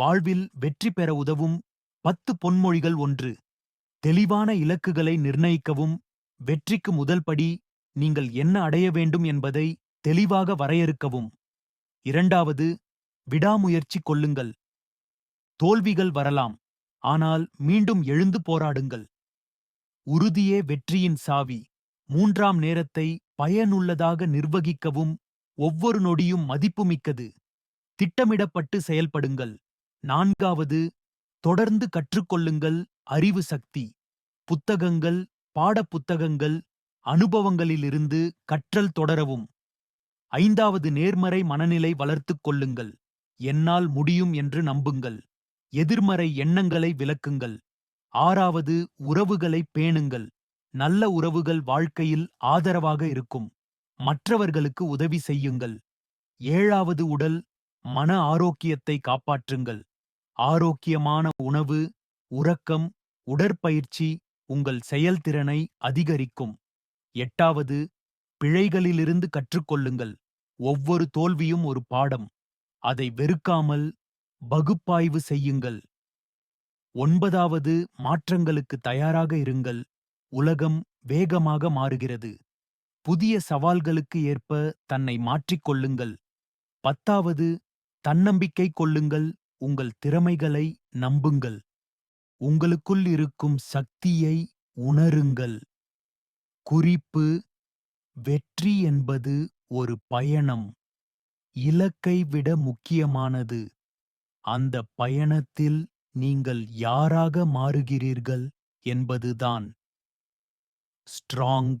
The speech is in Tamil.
வாழ்வில் வெற்றி பெற உதவும் பத்து பொன்மொழிகள் ஒன்று. தெளிவான இலக்குகளை நிர்ணயிக்கவும் வெற்றிக்கு முதல் படி நீங்கள் என்ன அடைய வேண்டும் என்பதை தெளிவாக வரையறுக்கவும். இரண்டாவது விடாமுயற்சி கொள்ளுங்கள். தோல்விகள் வரலாம் ஆனால் மீண்டும் எழுந்து போராடுங்கள். உறுதியே வெற்றியின் சாவி. மூன்றாம் நேரத்தை பயனுள்ளதாக நிர்வகிக்கவும் ஒவ்வொரு நொடியும் மதிப்புமிக்கது. திட்டமிடப்பட்டு செயல்படுங்கள். நான்காவது தொடர்ந்து கற்றுக்கொள்ளுங்கள் அறிவு சக்தி. புத்தகங்கள் பாடப்புத்தகங்கள் அனுபவங்களிலிருந்து கற்றல் தொடரவும். ஐந்தாவது நேர்மறை மனநிலை வளர்த்துக் கொள்ளுங்கள். என்னால் முடியும் என்று நம்புங்கள். எதிர்மறை எண்ணங்களை விலக்குங்கள் ஆறாவது உறவுகளை பேணுங்கள். நல்ல உறவுகள் வாழ்க்கையில் ஆதரவாக இருக்கும். மற்றவர்களுக்கு உதவி செய்யுங்கள். ஏழாவது உடல் மன ஆரோக்கியத்தை காப்பாற்றுங்கள். ஆரோக்கியமான உணவு உறக்கம் உடற்பயிற்சி உங்கள் செயல்திறனை அதிகரிக்கும். எட்டாவது பிழைகளிலிருந்து கற்றுக்கொள்ளுங்கள். ஒவ்வொரு தோல்வியும் ஒரு பாடம். அதை வெறுக்காமல் பகுப்பாய்வு செய்யுங்கள். ஒன்பதாவது மாற்றங்களுக்கு தயாராக இருங்கள். உலகம் வேகமாக மாறுகிறது. புதிய சவால்களுக்கு ஏற்ப தன்னை மாற்றிக்கொள்ளுங்கள். பத்தாவது தன்னம்பிக்கை கொள்ளுங்கள். உங்கள் திறமைகளை நம்புங்கள். உங்களுக்குள் இருக்கும் சக்தியை உணருங்கள். குறிப்பு வெற்றி என்பது ஒரு பயணம். இலக்கை விட முக்கியமானது. அந்த பயணத்தில் நீங்கள் யாராக மாறுகிறீர்கள் என்பதுதான். ஸ்ட்ராங்